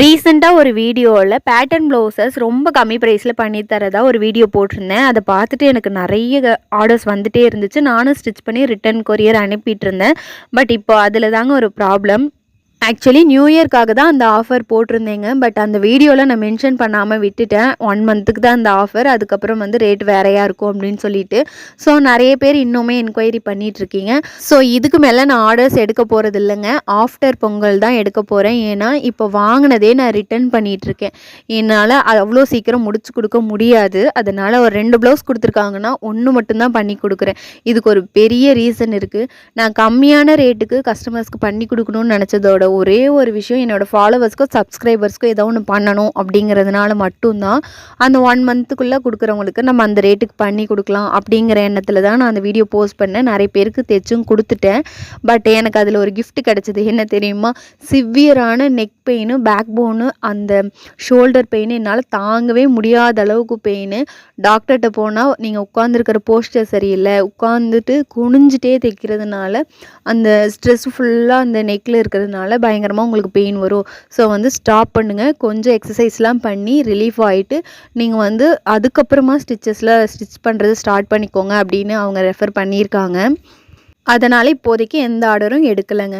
ரீசெண்டாக ஒரு வீடியோவில் பேட்டர்ன் ப்ளவுசஸ் ரொம்ப கம்மி ப்ரைஸில் பண்ணி தரதா ஒரு வீடியோ போட்டிருந்தேன். அதை பார்த்துட்டு எனக்கு நிறைய ஆர்டர்ஸ் வந்துட்டே இருந்துச்சு. நானும் ஸ்டிச் பண்ணி ரிட்டன் கொரியர் அனுப்பிட்டு இருந்தேன். பட் இப்போ அதில் தாங்க ஒரு ப்ராப்ளம் ஆக்சுவலி நியூ இயர்க்காக தான் அந்த ஆஃபர் போட்டிருந்தேங்க. பட் அந்த வீடியோவில் நான் மென்ஷன் பண்ணாமல் விட்டுட்டேன். ஒன் மந்த்துக்கு தான் அந்த ஆஃபர் அதுக்கப்புறம் வந்து ரேட் வேறையாக இருக்கும் அப்படின்னு சொல்லிட்டு. ஸோ நிறைய பேர் இன்னுமே என்கொயரி பண்ணிகிட்ருக்கீங்க ஸோ இதுக்கு மேலே நான் ஆர்டர்ஸ் எடுக்க போகிறது இல்லைங்க. ஆஃப்டர் பொங்கல் தான் எடுக்க போகிறேன் ஏன்னா இப்போ வாங்கினதே நான் ரிட்டர்ன் பண்ணிகிட்ருக்கேன் என்னால் அவ்வளோ சீக்கிரம் முடிச்சு கொடுக்க முடியாது. அதனால் ஒரு ரெண்டு ப்ளவுஸ் கொடுத்துருக்காங்கன்னா ஒன்று மட்டும்தான் பண்ணி கொடுக்குறேன். இதுக்கு ஒரு பெரிய ரீசன் இருக்குது நான் கம்மியான ரேட்டுக்கு கஸ்டமர்ஸ்க்கு பண்ணி கொடுக்கணும்னு நினச்சதோட ஒரே ஒரு விஷயம் என்னோடய ஃபாலோவர்ஸ்க்கும் சப்ஸ்கிரைபர்ஸ்க்கும் ஏதோ ஒன்று பண்ணணும் அப்படிங்கிறதுனால மட்டும்தான் அந்த ஒன் மந்த்துக்குள்ளே கொடுக்குறவங்களுக்கு நம்ம அந்த ரேட்டுக்கு பண்ணி கொடுக்கலாம் அப்படிங்கிற எண்ணத்தில் தான் நான் அந்த வீடியோ போஸ்ட் பண்ணேன். நிறைய பேருக்கு தைச்சும் கொடுத்துட்டேன். பட் எனக்கு அதில் ஒரு கிஃப்ட் கிடச்சிது. என்ன தெரியுமா? சிவியரான நெக் பெயின் பேக் போனு அந்த ஷோல்டர் பெயின் என்னால் தாங்கவே முடியாத அளவுக்கு பெயின் டாக்டர்கிட்ட போனால் நீங்கள் உட்காந்துருக்கிற போஸ்டர் சரியில்லை. உட்காந்துட்டு குனிஞ்சிட்டே தைக்கிறதுனால அந்த ஸ்ட்ரெஸ் ஃபுல்லாக அந்த நெக்கில் இருக்கிறதுனால பயங்கரமாக உங்களுக்கு பெயின் வரும். ஸோ வந்து ஸ்டாப் பண்ணுங்கள் கொஞ்சம் எக்ஸசைஸ்லாம் பண்ணி ரிலீஃப் ஆகிட்டு நீங்கள் வந்து அதுக்கப்புறமா ஸ்டிச்சஸில் ஸ்டிச் பண்ணுறது ஸ்டார்ட் பண்ணிக்கோங்க அப்படின்னு அவங்க ரெஃபர் பண்ணியிருக்காங்க. அதனால் இப்போதைக்கு எந்த ஆர்டரும் எடுக்கலைங்க.